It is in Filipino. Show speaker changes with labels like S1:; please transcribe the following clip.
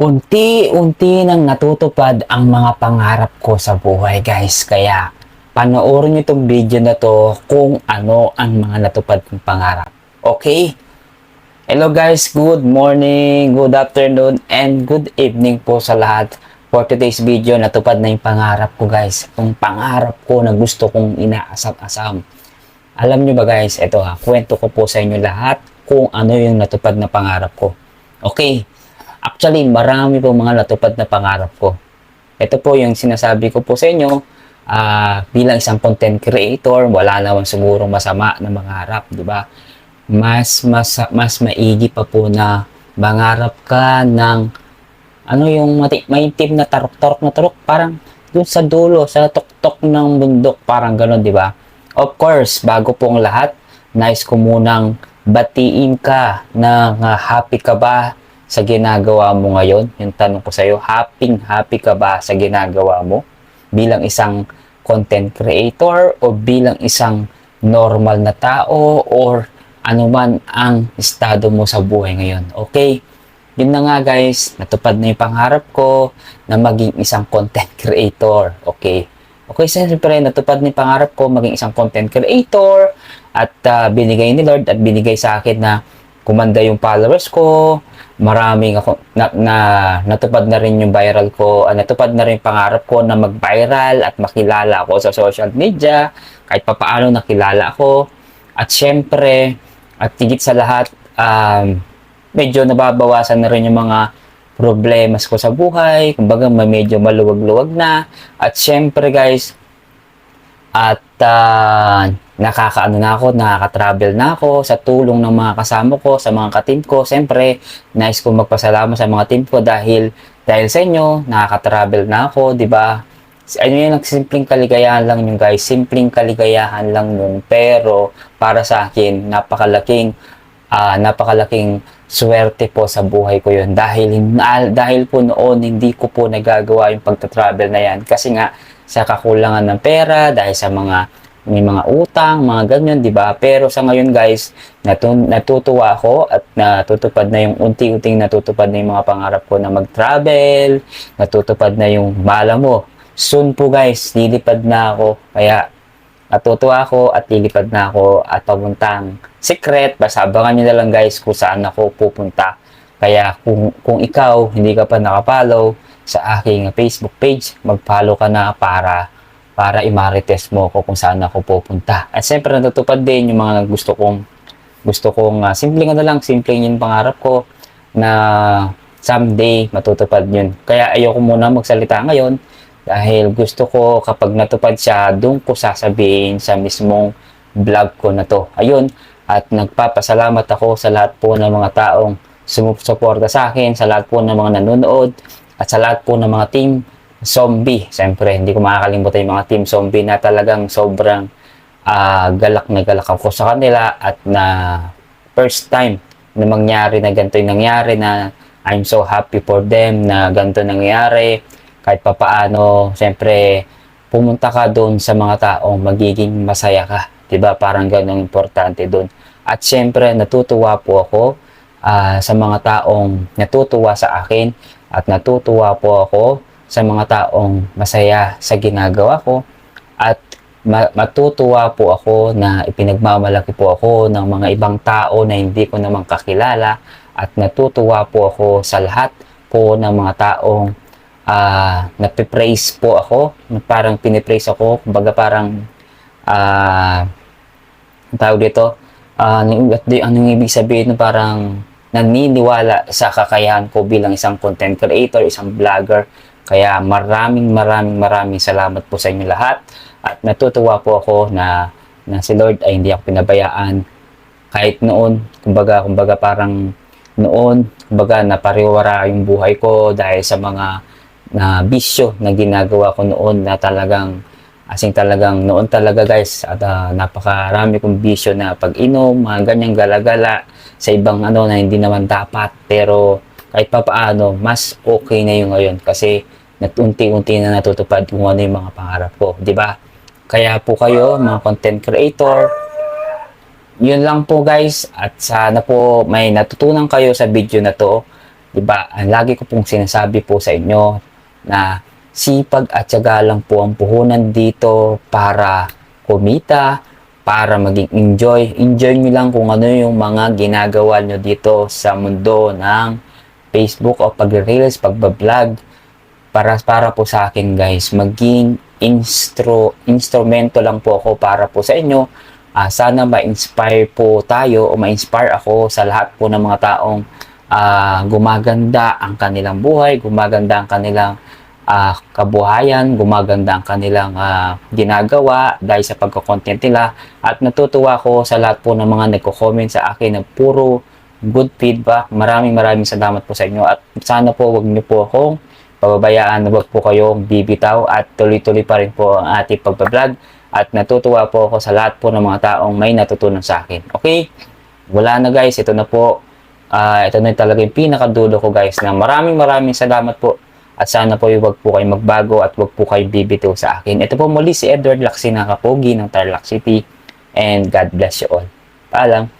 S1: unti-unti nang natutupad ang mga pangarap ko sa buhay guys. Kaya panoorin niyo itong video na to kung ano ang mga natupad kong pangarap. Okay? Hello guys, good morning, good afternoon, and good evening po sa lahat. For today's video, natupad na yung pangarap ko guys. Yung pangarap ko na gusto kong inaasam-asam. Alam nyo ba guys, ito ha, kwento ko po sa inyo lahat kung ano yung natupad na pangarap ko. Okay, actually marami po mga natupad na pangarap ko. Ito po yung sinasabi ko po sa inyo, ah, bilang isang content creator, wala naman siguro masama na mangarap, di ba? Mas, mas, mas maigi pa po na mangarap ka ng ano yung mati, maitim na tarok-tarok na tarok, parang dun sa dulo, sa tuktok ng bundok, parang ganun, di ba? Of course, bago po ang lahat, nice ko munang batiin ka na nga happy ka ba sa ginagawa mo ngayon? Yung tanong ko sa iyo, happy happy ka ba sa ginagawa mo bilang isang content creator o bilang isang normal na tao or ano man ang estado mo sa buhay ngayon. Okay? Yun na nga guys, natupad na yung pangarap ko na maging isang content creator. Okay? Okay, siyempre natupad na yung pangarap ko maging isang content creator at ah, binigay ni Lord at binigay sa akin na kumanda yung followers ko. Maraming ako na, na natupad na rin yung viral ko, ah, natupad na rin pangarap ko na mag-viral at makilala ako sa social media. Kahit papaano nakilala ako. At syempre, at higit sa lahat, um, medyo nababawasan na rin yung mga problemas ko sa buhay. Kumbaga, medyo maluwag-luwag na. At syempre guys, at ah, nakakaano na ako, nakaka-travel na ako sa tulong ng mga kasama ko, sa mga ka-team ko. Siyempre, nice ko magpasalamat sa mga team ko dahil dahil sa inyo, nakaka-travel na ako, di ba? Ano yun, simpleng kaligayahan lang yung guys. Simpleng kaligayahan lang yun. Pero, para sa akin, napakalaking, ah, napakalaking swerte po sa buhay ko yun. Dahil, dahil po noon, hindi ko po nagagawa yung pagta-travel na yan. Kasi nga, sa kakulangan ng pera, dahil sa mga may mga utang, mga ganyan, di ba? Pero sa ngayon guys, natun- natutuwa ako at natutupad na yung unti-unting natutupad na yung mga pangarap ko na mag-travel, natutupad na yung bala mo. Soon po guys, lilipad na ako. Kaya natutuwa ako at lilipad na ako at papuntang secret. Basta abangan nyo na lang guys kung saan ako pupunta. Kaya kung, kung ikaw hindi ka pa nakapollow sa aking Facebook page, mag-follow ka na para para i-marites mo ko kung saan ako pupunta. At siyempre natutupad din yung mga gusto kong gusto kong uh, simpleng ano lang, simpleng yung pangarap ko na someday matutupad yun. Kaya ayoko muna magsalita ngayon dahil gusto ko kapag natupad siya, doon ko sasabihin sa mismong vlog ko na to. Ayun, at nagpapasalamat ako sa lahat po ng mga taong sumusuporta sa akin, sa lahat po ng mga nanonood, at sa lahat po ng mga team zombie. Siyempre, hindi ko makakalimutan yung mga team zombie na talagang sobrang ah, galak na galak ako sa kanila at na first time na mangyari na ganito yung nangyari na I'm so happy for them na ganito nangyari. Kahit papaano, siyempre, pumunta ka doon sa mga taong magiging masaya ka. ba Parang ganun importante doon. At siyempre, natutuwa po ako ah, sa mga taong natutuwa sa akin at natutuwa po ako sa mga taong masaya sa ginagawa ko at ma- matutuwa po ako na ipinagmamalaki po ako ng mga ibang tao na hindi ko naman kakilala at natutuwa po ako sa lahat po ng mga taong ah napipraise po ako parang pinipraise ako kumbaga parang ah ang tawag dito ah ano, anong ibig sabihin na parang naniniwala sa kakayahan ko bilang isang content creator, isang vlogger. Kaya maraming maraming maraming salamat po sa inyo lahat. At natutuwa po ako na, na si Lord ay hindi ako pinabayaan. Kahit noon, kumbaga, kumbaga parang noon, kumbaga napariwara yung buhay ko dahil sa mga na bisyo na ginagawa ko noon na talagang Asing talagang noon talaga guys, at ah, napakarami kong bisyo na pag-inom, mga ganyang galagala sa ibang ano na hindi naman dapat. Pero kahit pa paano, mas okay na yung ngayon kasi natunti-unti na natutupad kung ano yung mga pangarap ko, di ba? Kaya po kayo, mga content creator, yun lang po guys at sana po may natutunan kayo sa video na to 'Di ba? Ang lagi ko pong sinasabi po sa inyo na sipag at tiyaga lang po ang puhunan dito para kumita, para maging enjoy. Enjoy nyo lang kung ano yung mga ginagawa nyo dito sa mundo ng Facebook o pag-reels, pag-vlog. Para, para po sa akin guys, maging instro, instrumento lang po ako para po sa inyo. Ah, sana ma-inspire po tayo o ma-inspire ako sa lahat po ng mga taong ah, gumaganda ang kanilang buhay, gumaganda ang kanilang ah, kabuhayan, gumaganda ang kanilang ah, ginagawa dahil sa pagko-content nila at natutuwa ko sa lahat po ng mga nagko-comment sa akin ng puro good feedback. Maraming maraming salamat po sa inyo at sana po wag niyo po akong pababayaan, wag po kayong bibitaw at tuloy-tuloy pa rin po ang ating pagbablog at natutuwa po ako sa lahat po ng mga taong may natutunan sa akin. Okay? Wala na guys, ito na po. Ah, ito na talaga yung pinakadulo ko guys na maraming maraming salamat po at sana po yung wag po kayong magbago at wag po kayong bibitaw sa akin. Ito po muli si Edward Laksina Kapogi ng Tarlac City and God bless you all. Paalam.